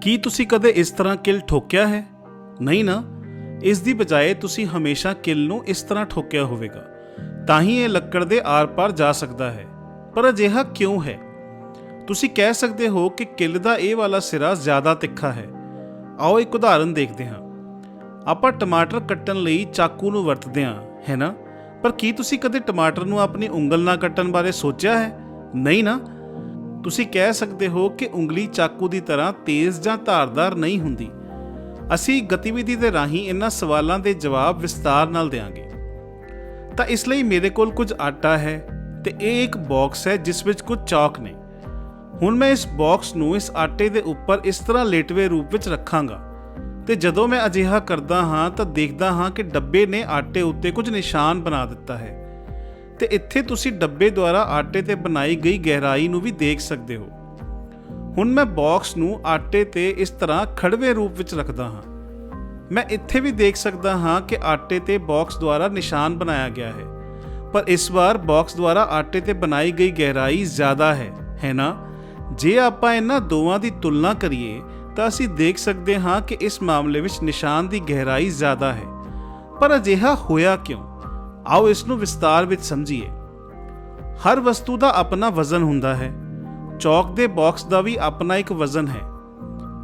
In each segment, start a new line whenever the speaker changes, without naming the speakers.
ਕੀ ਤੁਸੀਂ ਕਦੇ ਇਸ ਤਰ੍ਹਾਂ ਕਿਲ ਠੋਕਿਆ ਹੈ? ਨਹੀਂ ਨਾ। ਇਸ ਦੀ ਬਜਾਏ ਤੁਸੀਂ ਹਮੇਸ਼ਾ ਕਿਲ ਨੂੰ ਇਸ ਤਰ੍ਹਾਂ ਠੋਕਿਆ ਹੋਵੇਗਾ। ਤਾਂ ਹੀ ਇਹ ਲੱਕੜ ਦੇ ਆਰ-ਪਾਰ ਜਾ ਸਕਦਾ ਹੈ। ਪਰ ਅਜਿਹਾ ਕਿਉਂ ਹੈ? ਤੁਸੀਂ ਕਹਿ ਸਕਦੇ ਹੋ ਕਿ ਕਿਲ ਦਾ ਇਹ ਵਾਲਾ ਸਿਰਾ ਜ਼ਿਆਦਾ ਤਿੱਖਾ ਹੈ। ਆਓ ਇੱਕ ਉਦਾਹਰਨ ਦੇਖਦੇ ਹਾਂ। ਆਪਾਂ ਟਮਾਟਰ ਕੱਟਣ ਲਈ ਚਾਕੂ ਨੂੰ ਵਰਤਦੇ ਹਾਂ, ਹੈ ਨਾ? ਪਰ ਕੀ ਤੁਸੀਂ ਕਦੇ ਟਮਾਟਰ ਨੂੰ ਆਪਣੀ ਉਂਗਲ ਨਾਲ ਕੱਟਣ ਬਾਰੇ ਸੋਚਿਆ ਹੈ? ਨਹੀਂ ਨਾ। ਤੁਸੀਂ ਕਹਿ ਸਕਦੇ ਹੋ ਕਿ ਉਂਗਲੀ ਚਾਕੂ ਦੀ ਤਰ੍ਹਾਂ ਤੇਜ਼ ਜਾਂ ਧਾਰਦਾਰ ਨਹੀਂ ਹੁੰਦੀ। ਅਸੀਂ ਗਤੀਵਿਧੀ ਦੇ ਰਾਹੀਂ ਇਹਨਾਂ ਸਵਾਲਾਂ ਦੇ ਜਵਾਬ ਵਿਸਤਾਰ ਨਾਲ ਦੇਵਾਂਗੇ ਤਾਂ ਇਸ ਲਈ ਮੇਰੇ ਕੋਲ ਕੁਝ ਆਟਾ ਹੈ ਤੇ ਇਹ ਇੱਕ ਬਾਕਸ ਹੈ ਜਿਸ ਵਿੱਚ ਕੁਝ ਚੌਕ ਨੇ। ਹੁਣ ਮੈਂ ਇਸ ਬਾਕਸ ਨੂੰ ਇਸ ਆਟੇ ਦੇ ਉੱਪਰ ਇਸ ਤਰ੍ਹਾਂ ਲੇਟਵੇ ਰੂਪ ਵਿੱਚ ਰੱਖਾਂਗਾ। ਤੇ ਜਦੋਂ ਮੈਂ ਅਜਿਹਾ ਕਰਦਾ ਹਾਂ ਤਾਂ ਦੇਖਦਾ ਹਾਂ ਕਿ ਡੱਬੇ ਨੇ ਆਟੇ ਉੱਤੇ ਕੁਝ ਨਿਸ਼ਾਨ ਬਣਾ ਦਿੱਤਾ ਹੈ। ਤੇ ਇੱਥੇ ਤੁਸੀਂ ਡੱਬੇ ਦੁਆਰਾ ਆਟੇ ਤੇ ਬਣਾਈ ਗਈ ਗਹਿਰਾਈ ਨੂੰ ਵੀ ਦੇਖ ਸਕਦੇ ਹੋ। ਹੁਣ ਮੈਂ ਬਾਕਸ ਨੂੰ ਆਟੇ ਤੇ ਇਸ ਤਰ੍ਹਾਂ ਖੜਵੇ ਰੂਪ ਵਿੱਚ ਰੱਖਦਾ ਹਾਂ। ਮੈਂ ਇੱਥੇ ਵੀ ਦੇਖ ਸਕਦਾ ਹਾਂ ਕਿ ਆਟੇ ਤੇ ਬਾਕਸ ਦੁਆਰਾ ਨਿਸ਼ਾਨ ਬਣਾਇਆ ਗਿਆ ਹੈ। ਪਰ ਇਸ ਵਾਰ ਬਾਕਸ ਦੁਆਰਾ ਆਟੇ ਤੇ ਬਣਾਈ ਗਈ ਗਹਿਰਾਈ ਜ਼ਿਆਦਾ ਹੈ ਹੈ ਨਾ? ਜੇ ਆਪਾਂ ਇਹਨਾਂ ਦੋਵਾਂ ਦੀ ਤੁਲਨਾ ਕਰੀਏ, ਤਾਂ ਅਸੀਂ ਦੇਖ ਸਕਦੇ ਹਾਂ ਕਿ ਇਸ ਮਾਮਲੇ ਵਿੱਚ ਨਿਸ਼ਾਨ ਦੀ ਗਹਿਰਾਈ ਜ਼ਿਆਦਾ ਹੈ। ਪਰ ਅਜਿਹਾ ਹੋਇਆ ਕਿਉਂ? ਆਓ ਇਸ ਨੂੰ ਵਿਸਤਾਰ ਵਿੱਚ ਸਮਝੀਏ। ਹਰ ਵਸਤੂ ਦਾ ਆਪਣਾ ਵਜ਼ਨ ਹੁੰਦਾ ਹੈ। ਚੌਕ ਦੇ ਬਾਕਸ ਦਾ ਵੀ ਆਪਣਾ ਇੱਕ ਵਜ਼ਨ ਹੈ।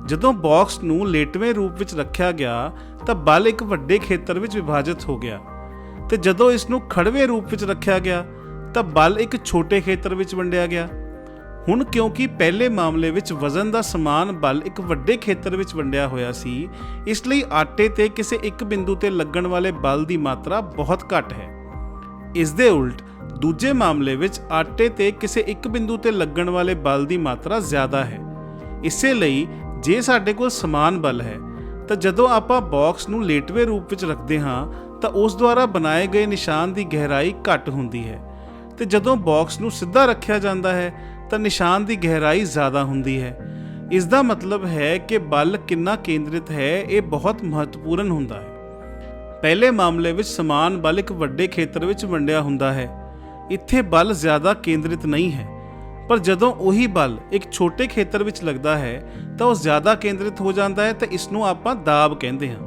ਜਦੋਂ ਬਾਕਸ ਨੂੰ ਲੇਟਵੇਂ ਰੂਪ ਵਿੱਚ ਰੱਖਿਆ ਗਿਆ, ਤਾਂ ਬਲ ਇੱਕ ਵੱਡੇ ਖੇਤਰ ਵਿੱਚ ਵਿਭਾਜਿਤ ਹੋ ਗਿਆ। ਤੇ ਜਦੋਂ ਇਸ ਨੂੰ ਖੜਵੇਂ ਰੂਪ ਵਿੱਚ ਰੱਖਿਆ ਗਿਆ, ਤਾਂ ਬਲ ਇੱਕ ਛੋਟੇ ਖੇਤਰ ਵਿੱਚ ਵੰਡਿਆ ਗਿਆ। ਹੁਣ ਕਿਉਂਕਿ ਪਹਿਲੇ ਮਾਮਲੇ ਵਿੱਚ ਵਜ਼ਨ ਦਾ ਸਮਾਨ ਬਲ ਇੱਕ ਵੱਡੇ ਖੇਤਰ ਵਿੱਚ ਵੰਡਿਆ ਹੋਇਆ ਸੀ, ਇਸ ਲਈ ਆਟੇ ਤੇ ਕਿਸੇ ਇੱਕ ਬਿੰਦੂ ਤੇ ਲੱਗਣ ਵਾਲੇ ਬਲ ਦੀ ਮਾਤਰਾ ਬਹੁਤ ਘੱਟ ਹੈ। ਇਸ ਦੇ ਉਲਟ, ਦੂਜੇ ਮਾਮਲੇ ਵਿੱਚ ਆਟੇ ਤੇ ਕਿਸੇ ਇੱਕ ਬਿੰਦੂ ਤੇ ਲੱਗਣ ਵਾਲੇ ਬਲ ਦੀ ਮਾਤਰਾ ਜ਼ਿਆਦਾ ਹੈ। ਇਸੇ ਲਈ ਜੇ ਸਾਡੇ ਕੋਲ ਸਮਾਨ ਬਲ ਹੈ, ਤਾਂ ਜਦੋਂ ਆਪਾਂ ਬਾਕਸ ਨੂੰ ਲੇਟਵੇਂ ਰੂਪ ਵਿੱਚ ਰੱਖਦੇ ਹਾਂ, ਤਾਂ ਉਸ ਦੁਆਰਾ ਬਣਾਏ ਗਏ ਨਿਸ਼ਾਨ ਦੀ ਗਹਿਰਾਈ ਘੱਟ ਹੁੰਦੀ ਹੈ। ਤੇ ਜਦੋਂ ਬਾਕਸ ਨੂੰ ਸਿੱਧਾ ਰੱਖਿਆ ਜਾਂਦਾ ਹੈ ਤਾਂ ਨਿਸ਼ਾਨ ਦੀ ਗਹਿਰਾਈ ਜ਼ਿਆਦਾ ਹੁੰਦੀ ਹੈ। ਇਸ ਦਾ ਮਤਲਬ ਹੈ ਕਿ ਬਲ ਕਿੰਨਾ ਕੇਂਦਰਿਤ ਹੈ, ਇਹ ਬਹੁਤ ਮਹੱਤਵਪੂਰਨ ਹੁੰਦਾ ਹੈ। ਪਹਿਲੇ ਮਾਮਲੇ ਵਿੱਚ ਸਮਾਨ ਬਲ ਇੱਕ ਵੱਡੇ ਖੇਤਰ ਵਿੱਚ ਵੰਡਿਆ ਹੁੰਦਾ ਹੈ। ਇੱਥੇ ਬਲ ਜ਼ਿਆਦਾ ਕੇਂਦਰਿਤ ਨਹੀਂ ਹੈ, ਪਰ ਜਦੋਂ ਉਹੀ ਬਲ ਇੱਕ ਛੋਟੇ ਖੇਤਰ ਵਿੱਚ ਲੱਗਦਾ ਹੈ, ਤਾਂ ਉਹ ਜ਼ਿਆਦਾ ਕੇਂਦਰਿਤ ਹੋ ਜਾਂਦਾ ਹੈ ਤੇ ਇਸ ਨੂੰ ਆਪਾਂ ਦਾਬ ਕਹਿੰਦੇ ਹਾਂ।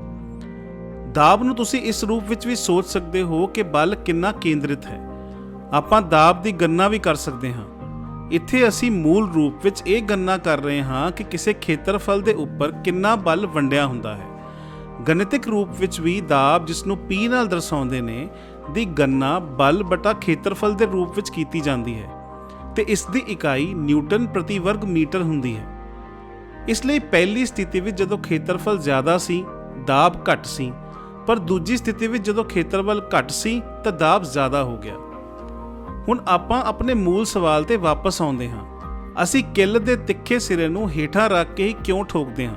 ਦਾਬ ਨੂੰ ਤੁਸੀਂ ਇਸ ਰੂਪ ਵਿੱਚ ਵੀ ਸੋਚ ਸਕਦੇ ਹੋ ਕਿ ਬਲ ਕਿੰਨਾ ਕੇਂਦਰਿਤ ਹੈ। ਆਪਾਂ ਦਾਬ ਦੀ ਗਣਨਾ ਵੀ ਕਰ ਸਕਦੇ ਹਾਂ। ਇੱਥੇ ਅਸੀਂ ਮੂਲ ਰੂਪ ਵਿੱਚ ਇਹ ਗਣਨਾ ਕਰ ਰਹੇ ਹਾਂ ਕਿ ਕਿਸੇ ਖੇਤਰਫਲ ਦੇ ਉੱਪਰ ਕਿੰਨਾ ਬਲ ਵੰਡਿਆ ਹੁੰਦਾ ਹੈ। ਗਣਿਤਿਕ ਰੂਪ ਵਿੱਚ ਵੀ ਦਾਬ ਜਿਸ ਨੂੰ P ਨਾਲ ਦਰਸਾਉਂਦੇ ਨੇ, ਦੀ ਗਣਨਾ ਬਲ ਬਟਾ ਖੇਤਰਫਲ ਦੇ ਰੂਪ ਵਿੱਚ ਕੀਤੀ ਜਾਂਦੀ ਹੈ ਤੇ ਇਸ ਦੀ ਇਕਾਈ ਨਿਊਟਨ ਪ੍ਰਤੀ ਵਰਗ ਮੀਟਰ ਹੁੰਦੀ ਹੈ। ਇਸ ਲਈ ਪਹਿਲੀ ਸਥਿਤੀ ਵਿੱਚ ਜਦੋਂ ਖੇਤਰਫਲ ਜ਼ਿਆਦਾ ਸੀ, ਦਾਬ ਘੱਟ ਸੀ, ਪਰ ਦੂਜੀ ਸਥਿਤੀ ਵਿੱਚ ਜਦੋਂ ਖੇਤਰਫਲ ਘੱਟ ਸੀ, ਤਾਂ ਦਾਬ ਜ਼ਿਆਦਾ ਹੋ ਗਿਆ। ਹੁਣ ਆਪਾਂ ਆਪਣੇ ਮੂਲ ਸਵਾਲ ਤੇ ਵਾਪਸ ਆਉਂਦੇ ਹਾਂ। ਅਸੀਂ ਕਿੱਲ ਦੇ ਤਿੱਖੇ ਸਿਰੇ ਨੂੰ ਹੇਠਾਂ ਰੱਖ ਕੇ ਹੀ ਕਿਉਂ ਠੋਕਦੇ ਹਾਂ?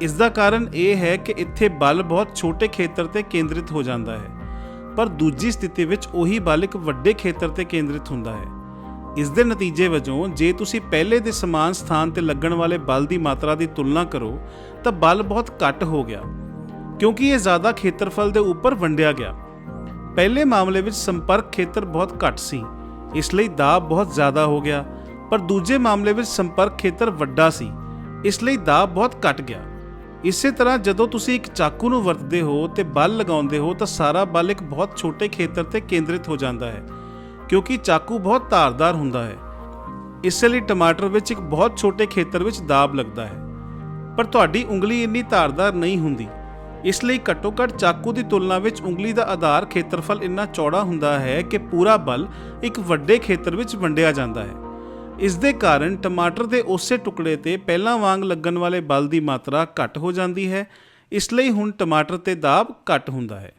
ਇਸ ਦਾ ਕਾਰਨ ਇਹ ਹੈ ਕਿ ਇੱਥੇ ਬਲ ਬਹੁਤ ਛੋਟੇ ਖੇਤਰ ਤੇ ਕੇਂਦਰਿਤ ਹੋ ਜਾਂਦਾ ਹੈ, ਪਰ ਦੂਜੀ ਸਥਿਤੀ ਵਿੱਚ ਉਹੀ ਬਲ ਇੱਕ ਵੱਡੇ ਖੇਤਰ ਤੇ ਕੇਂਦਰਿਤ ਹੁੰਦਾ ਹੈ। ਇਸ ਦੇ ਨਤੀਜੇ ਵਜੋਂ, ਜੇ ਤੁਸੀਂ ਪਹਿਲੇ ਦੇ ਸਮਾਨ ਸਥਾਨ ਤੇ ਲੱਗਣ ਵਾਲੇ ਬਲ ਦੀ ਮਾਤਰਾ ਦੀ ਤੁਲਨਾ ਕਰੋ, ਤਾਂ ਬਲ ਬਹੁਤ ਘੱਟ ਹੋ ਗਿਆ, ਕਿਉਂਕਿ ਇਹ ਜ਼ਿਆਦਾ ਖੇਤਰਫਲ ਦੇ ਉੱਪਰ ਵੰਡਿਆ ਗਿਆ। ਪਹਿਲੇ ਮਾਮਲੇ ਵਿੱਚ ਸੰਪਰਕ ਖੇਤਰ ਬਹੁਤ ਘੱਟ ਸੀ। ਇਸ ਲਈ ਦਾਬ ਬਹੁਤ ਜ਼ਿਆਦਾ ਹੋ ਗਿਆ, ਪਰ ਦੂਜੇ ਮਾਮਲੇ ਵਿੱਚ ਸੰਪਰਕ ਖੇਤਰ ਵੱਡਾ ਸੀ। ਇਸ ਲਈ ਦਾਬ ਬਹੁਤ ਘਟ ਗਿਆ। ਇਸੇ ਤਰ੍ਹਾਂ ਜਦੋਂ ਤੁਸੀਂ ਇੱਕ ਚਾਕੂ ਨੂੰ ਵਰਤਦੇ ਹੋ ਤੇ ਬਲ ਲਗਾਉਂਦੇ ਹੋ ਤਾਂ ਸਾਰਾ ਬਲ ਇੱਕ ਬਹੁਤ ਛੋਟੇ ਖੇਤਰ ਤੇ ਕੇਂਦਰਿਤ ਹੋ ਜਾਂਦਾ ਹੈ, ਕਿਉਂਕਿ ਚਾਕੂ ਬਹੁਤ ਧਾਰਦਾਰ ਹੁੰਦਾ ਹੈ। ਇਸ ਲਈ ਟਮਾਟਰ ਵਿੱਚ ਇੱਕ ਬਹੁਤ ਛੋਟੇ ਖੇਤਰ ਵਿੱਚ ਦਾਬ ਲੱਗਦਾ ਹੈ। ਪਰ ਤੁਹਾਡੀ ਉਂਗਲੀ ਇੰਨੀ ਧਾਰਦਾਰ ਨਹੀਂ ਹੁੰਦੀ। ਇਸ ਲਈ ਘੱਟੋ-ਘੱਟ ਚਾਕੂ ਦੀ ਤੁਲਨਾ ਵਿੱਚ ਉਂਗਲੀ ਦਾ ਆਧਾਰ ਖੇਤਰਫਲ ਇੰਨਾ ਚੌੜਾ ਹੁੰਦਾ ਹੈ ਕਿ ਪੂਰਾ ਬਲ ਇੱਕ ਵੱਡੇ ਖੇਤਰ ਵਿੱਚ ਵੰਡਿਆ ਜਾਂਦਾ ਹੈ। ਇਸ ਦੇ ਕਾਰਨ ਟਮਾਟਰ ਦੇ ਉਸੇ ਟੁਕੜੇ ਤੇ ਪਹਿਲਾਂ ਵਾਂਗ ਲੱਗਣ ਵਾਲੇ ਬਲ ਦੀ ਮਾਤਰਾ ਘੱਟ ਹੋ ਜਾਂਦੀ ਹੈ। ਇਸ ਲਈ ਹੁਣ ਟਮਾਟਰ ਤੇ ਦਾਬ ਘੱਟ ਹੁੰਦਾ ਹੈ।